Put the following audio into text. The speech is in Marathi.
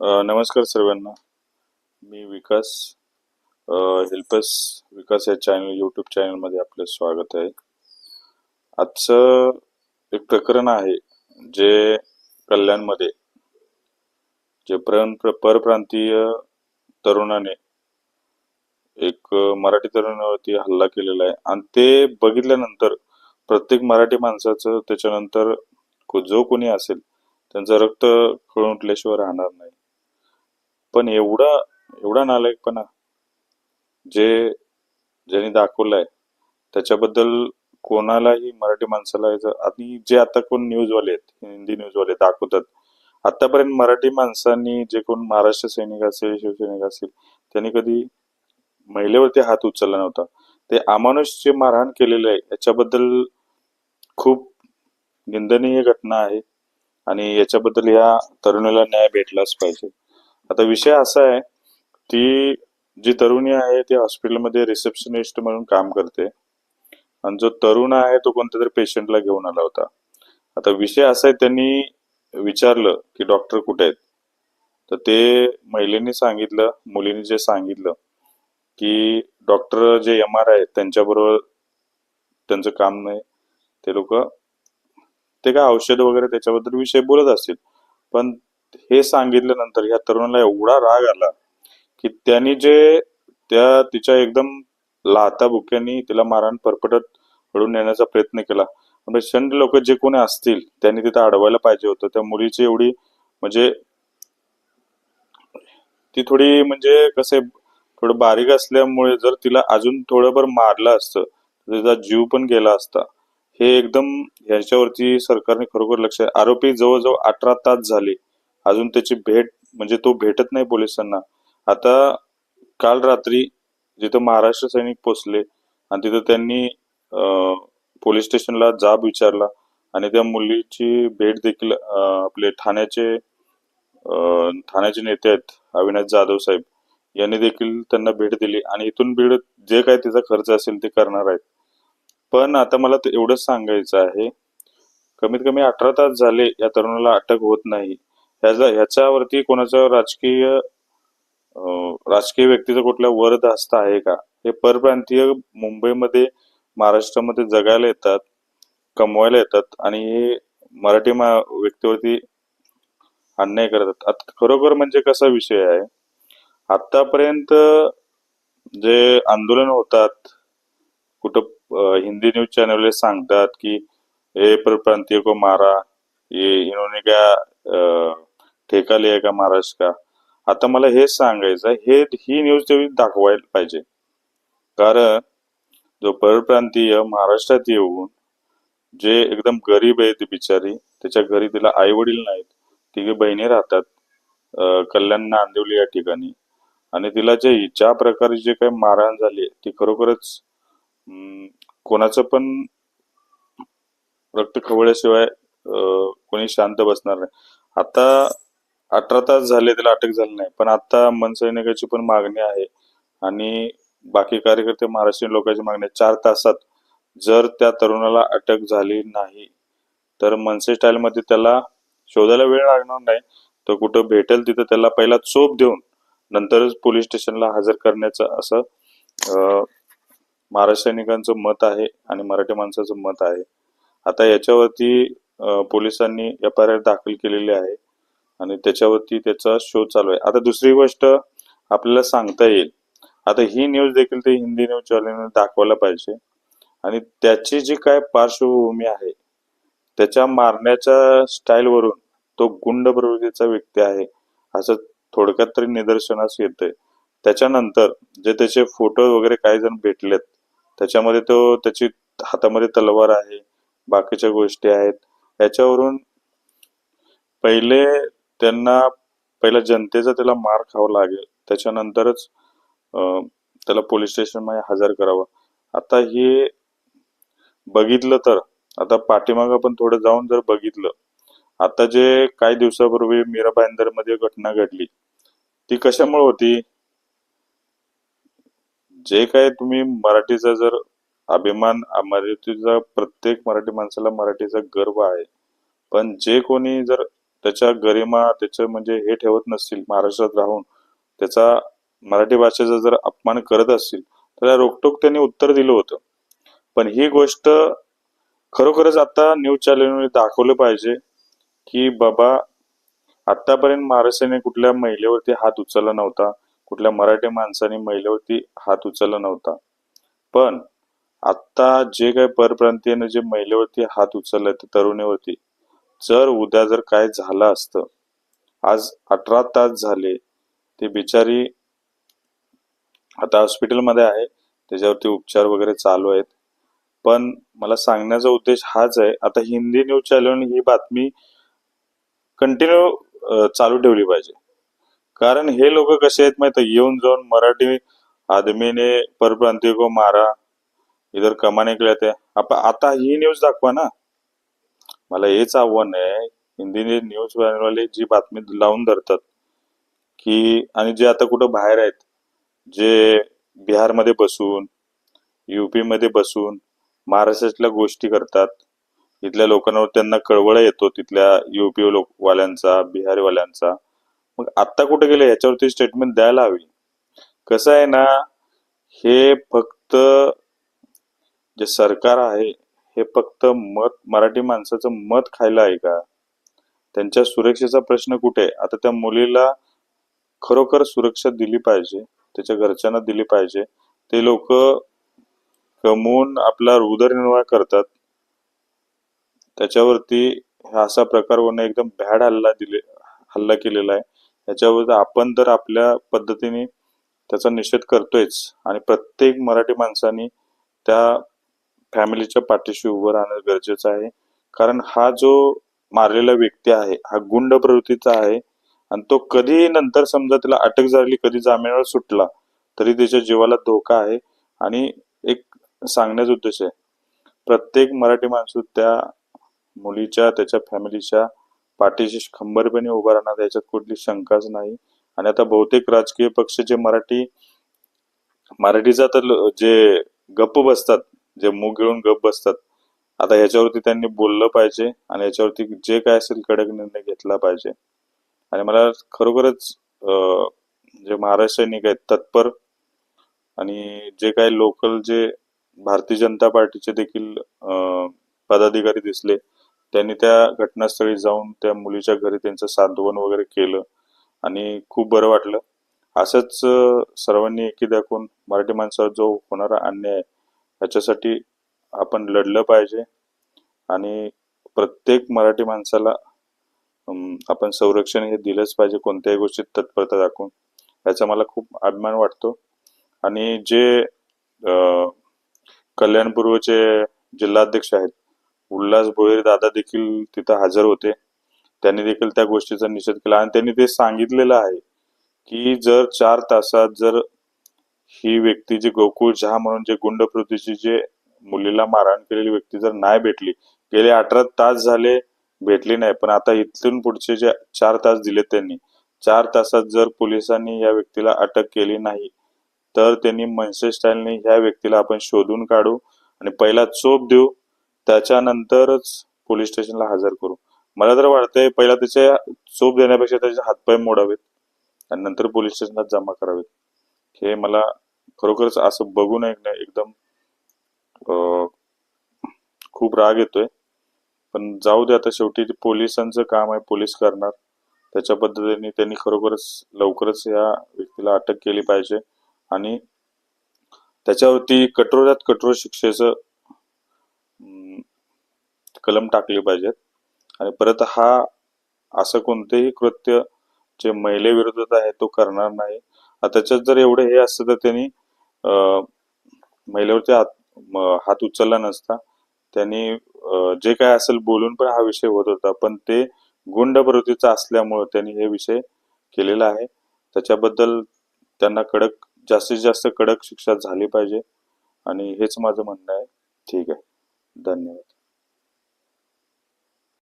नमस्कार सर्वांना. मी विकास हेल्पस विकास या चॅनल यूट्यूब चॅनलमध्ये आपलं स्वागत आहे. आजचं एक प्रकरण आहे जे कल्याणमध्ये जे प्र परप्रांतीय तरुणाने एक मराठी तरुणावरती हल्ला केलेला आहे. आणि ते बघितल्यानंतर प्रत्येक मराठी माणसाचं त्याच्यानंतर जो कोणी असेल त्यांचं रक्त खळून उठल्याशिवाय राहणार नाही. पण एवढा एवढा नालायकपणा जे ज्यांनी दाखवलाय त्याच्याबद्दल कोणालाही मराठी माणसाला याचं- आणि जे आता कोण न्यूजवाले आहेत हिंदी न्यूजवाले दाखवतात आतापर्यंत मराठी माणसांनी जे कोण महाराष्ट्र सैनिक असेल शिवसैनिक असेल त्यांनी कधी महिलेवरती हात उचलला नव्हता. ते अमानुष जे मारहाण केलेलं आहे याच्याबद्दल खूप निंदनीय घटना आहे आणि याच्याबद्दल या तरुणीला न्याय भेटलाच पाहिजे. आता विषय असा आहे ती जी तरुणी आहे ती हॉस्पिटलमध्ये रिसेप्शनिस्ट म्हणून काम करते. आणि जो तरुण आहे तो कोणत्या तरी पेशंटला घेऊन आला होता. आता विषय असा आहे त्यांनी विचारलं की डॉक्टर कुठे आहेत? तर ते महिलेने सांगितलं मुलीने जे सांगितलं की डॉक्टर जे एम आर आहेत त्यांच्याबरोबर त्यांचं काम नाही. ते लोक ते काय औषध वगैरे त्याच्याबद्दल विषय बोलत असतील. पण हे सांगितल्यानंतर या तरुणाला एवढा राग आला की त्यांनी जे त्या तिच्या एकदम लाता बुक्यांनी तिला मारहाण परपटत घडून नेण्याचा प्रयत्न केला. म्हणजे शंड लोक जे कोणी असतील त्यांनी तिथं अडवायला पाहिजे होतं. त्या मुलीची एवढी म्हणजे ती थोडी म्हणजे कसे थोडं बारीक असल्यामुळे जर तिला अजून थोडंभर मारलं असतं तर तिचा जीव पण गेला असता. हे एकदम ह्याच्यावरती सरकारने खरोखर लक्ष आरोपी जवळजवळ अठरा तास झाले. अजून त्याची भेट म्हणजे तो भेटत नाही पोलिसांना. आता काल रात्री जिथं महाराष्ट्र सैनिक पोचले आणि तिथं त्यांनी पोलीस स्टेशनला जाब विचारला आणि त्या मुलीची भेट देखील आपले ठाण्याचे ठाण्याचे नेते आहेत अविनाश जाधव साहेब यांनी देखील त्यांना भेट दिली आणि इथून बीड जे काय तिचा खर्च असेल ते करणार आहेत. पण आता मला ते एवढंच सांगायचं आहे कमीत कमी अठरा तास झाले या तरुणाला अटक होत नाही. ह्याचा ह्याच्यावरती कोणाचं राजकीय राजकीय व्यक्तीचा कुठला वरद हस्त आहे का? हे परप्रांतीय मुंबईमध्ये महाराष्ट्रामध्ये जगायला येतात कमवायला येतात आणि हे मराठी मा व्यक्तीवरती अन्याय करतात. आता खरोखर म्हणजे कसा विषय आहे? आतापर्यंत जे आंदोलन होतात कुठं हिंदी न्यूज चॅनल सांगतात की हे परप्रांतीय को मारा ये इन्होंने क्या ठेकाले ठेका का महाराष्ट्र का? आता मला हेच सांगायचं हे ही न्यूज तेवढी दाखवायला पाहिजे. कारण जो परप्रांतीय महाराष्ट्रात येऊन जे एकदम गरीब आहे ती बिचारी त्याच्या घरी तिला आई वडील नाहीत तिघे बहिणी राहतात कल्याण नांदिवली या ठिकाणी. आणि तिला जे ज्या प्रकारे जे काही मारहाण झाली ती खरोखरच अं, कोणाचं पण रक्त खवळ्याशिवाय अं, कोणी शांत बसणार नाही. आता अठरा तास झाले त्याला अटक झाली नाही. पण आता मनसैनिकाची पण मागणी आहे आणि बाकी कार्यकर्ते महाराष्ट्रीयन लोकांची मागणी आहे. चार तासात जर त्या तरुणाला अटक झाली नाही तर मनसे स्टाईलमध्ये त्याला शोधायला वेळ लागणार नाही. तर कुठं भेटेल तिथं त्याला पहिला चोप देऊन नंतरच पोलीस स्टेशनला हजर करण्याचं असं महाराष्ट्र सैनिकांचं मत आहे आणि मराठी माणसाचं मत आहे. आता याच्यावरती पोलिसांनी एफ आय आर दाखल केलेली आहे. आणि त्याच्यावरती त्याचा शोध चालू आहे. आता दुसरी गोष्ट आपल्याला सांगता येईल. आता ही न्यूज देखील ते हिंदी न्यूज चॅनलने दाखवायला पाहिजे. आणि त्याची जी काय पार्श्वभूमी आहे त्याच्या मारण्याच्या स्टाईलवरून तो गुंड प्रवृत्तीचा व्यक्ती आहे असं थोडक्यात तरी निदर्शनास येतंय. त्याच्यानंतर जे त्याचे फोटो वगैरे काही जण भेटलेत त्याच्यामध्ये तो त्याची हातामध्ये तलवार आहे बाकीच्या गोष्टी आहेत. याच्यावरून पहिले त्यांना पहिला जनतेचा त्याला मार खावा लागेल. त्याच्यानंतरच अं, त्याला पोलीस स्टेशनमध्ये हजर करावं. आता हे बघितलं तर आता पाठीमागं पण थोडं जाऊन जर बघितलं आता जे काही दिवसापूर्वी मीरा भाईंदरमध्ये घटना घडली ती कशामुळे होती? जे काय तुम्ही मराठीचा जर अभिमान मराठीचा प्रत्येक मराठी माणसाला मराठीचा गर्व आहे पण जे कोणी जर त्याच्या गरिमा त्याचं म्हणजे हे ठेवत नसतील महाराष्ट्रात राहून. त्याचा मराठी भाषेचा जर अपमान करत असतील तर या रोकटोक त्यांनी उत्तर दिलं होतं. पण ही गोष्ट खरोखरच आता न्यूज चॅनलने दाखवलं पाहिजे की बाबा आतापर्यंत महाराष्ट्राने कुठल्या महिलेवरती हात उचलला नव्हता कुठल्या मराठी माणसाने महिलेवरती हात उचलला नव्हता. पण आता जे काही परप्रांतीयाने जे महिलेवरती हात उचललाय त्या तरुणीवरती जर उद्या जर काय झालं असतं आज अठरा तास झाले ती बिचारी आता हॉस्पिटलमध्ये आहे त्याच्यावरती उपचार वगैरे चालू आहेत. पण मला सांगण्याचा उद्देश हाच आहे आता हिंदी न्यूज चॅनल ही बातमी कंटिन्यू चालू ठेवली पाहिजे. कारण हे लोक कसे आहेत माहिती येऊन जाऊन मराठी आदमी ने परप्रांतीय को मारा इधर कमाने केल्या ते. आप आता ही न्यूज दाखवा ना. मला हेच आव्हान आहे हिंदीने न्यूज चॅनलवाले जी बातमी लावून धरतात की आणि जे आता कुठं बाहेर आहेत जे बिहारमध्ये बसून युपीमध्ये बसून महाराष्ट्रातल्या गोष्टी करतात इथल्या लोकांवर त्यांना कळवळ येतो तिथल्या युपी लोक वाल्यांचा मग आत्ता कुठे गेले याच्यावरती स्टेटमेंट द्यायला हवी. कसं आहे ना हे फक्त जे सरकार आहे हे फक्त मत मराठी माणसाचं मत खायला आहे का? त्यांच्या सुरक्षेचा प्रश्न कुठे? आहे? आता त्या मुलीला खरोखर सुरक्षा दिली पाहिजे त्याच्या घरच्यांना दिली पाहिजे. ते लोक कमवून आपला उदरनिर्वाह करतात. त्याच्यावरती हा असा प्रकार होणं एकदम भॅड हल्ला दिले हल्ला केलेला आहे. याच्यावर आपण तर आपल्या पद्धतीने त्याचा निषेध करतोयच. आणि प्रत्येक मराठी माणसाने त्या फॅमिलीच्या पाठीशी उभं राहणं गरजेचं आहे. कारण हा जो मारलेला व्यक्ती आहे हा गुंड प्रवृत्तीचा आहे आणि तो कधी नंतर समजा त्याला अटक झाली कधी जामिनावर सुटला तरी त्याच्या जीवाला धोका आहे. आणि एक सांगण्याचा उद्देश आहे प्रत्येक मराठी माणूस त्या मुलीच्या त्याच्या फॅमिलीच्या पाठीशी खंबरपणे उभा राहणार याच्यात कुठली शंकाच नाही. आणि आता बहुतेक राजकीय पक्ष जे मराठी मराठीचा तर ल- जे गप्प बसतात जे मूग घेऊन गप्प बसतात. आता ह्याच्यावरती त्यांनी बोललं पाहिजे आणि याच्यावरती जे काय असेल कडक निर्णय घेतला पाहिजे. आणि मला खरोखरच जे महाराष्ट्र सैनिक आहेत तत्पर आणि जे काही लोकल जे भारतीय जनता पार्टीचे देखील पदाधिकारी दिसले त्यांनी त्या घटनास्थळी जाऊन त्या मुलीच्या घरी त्यांचं सांत्वन वगैरे केलं आणि खूप बरं वाटलं. असंच सर्वांनी एकी दाखवून मराठी माणसावर जो होणारा अन्याय ह्याच्यासाठी याच्यासाठी आपण लढलं पाहिजे. आणि प्रत्येक मराठी माणसाला आपण संरक्षण हे दिलंच पाहिजे कोणत्याही गोष्टीत तत्परता दाखवून. याचा मला खूप अभिमान वाटतो. आणि जे कल्याणपूर्वचे जिल्हाध्यक्ष आहेत उल्हास भोईर दादा देखील तिथं हजर होते. त्यांनी देखील त्या गोष्टीचा निषेध केला. आणि त्यांनी ते सांगितलेलं आहे की जर चार तासात जर ही व्यक्ती जी गोकुळ झा म्हणून जे गुंड प्रतीची जे मुलीला मारहाण केलेली व्यक्ती जर नाही भेटली गेले अठरा तास झाले भेटली नाही पण आता इथून पुढचे जे चार तास दिले त्यांनी चार तासात जर पोलिसांनी या व्यक्तीला अटक केली नाही तर त्यांनी मनसे स्टाईलने ह्या व्यक्तीला आपण शोधून काढू आणि पहिला चोप देऊ त्याच्यानंतरच पोलीस स्टेशनला हजर करू. मला तर वाटतंय पहिला त्याचे चोप देण्यापेक्षा त्याचे हातपाय मोडावेत आणि नंतर पोलीस स्टेशनला जमा करावेत. हे मला खरोखरच असं बघून एक ना एकदम खूप राग येतोय. पण जाऊ दे आता शेवटी पोलिसांचं काम आहे पोलीस करणार. त्याच्या पद्धतीने त्यांनी खरोखरच लवकरच या व्यक्तीला अटक केली पाहिजे. आणि त्याच्यावरती कठोरात कठोर शिक्षेचं कलम टाकली पाहिजेत. आणि परत हा असं कोणतेही कृत्य जे महिलेविरोधात आहे तो करणार नाही. आता त्याच्यात जर एवढं हे असतं तर त्यांनी महिलेवरती हात म- हात उचलला नसता. त्यांनी जे काय असेल बोलून पण हा विषय होत होता. पण ते गुंड प्रवृत्तीचा असल्यामुळे त्यांनी हे विषय केलेला आहे. त्याच्याबद्दल त्यांना कडक जास्तीत जास्त कडक शिक्षा झाली पाहिजे. आणि हेच माझं म्हणणं आहे. ठीक आहे. धन्यवाद.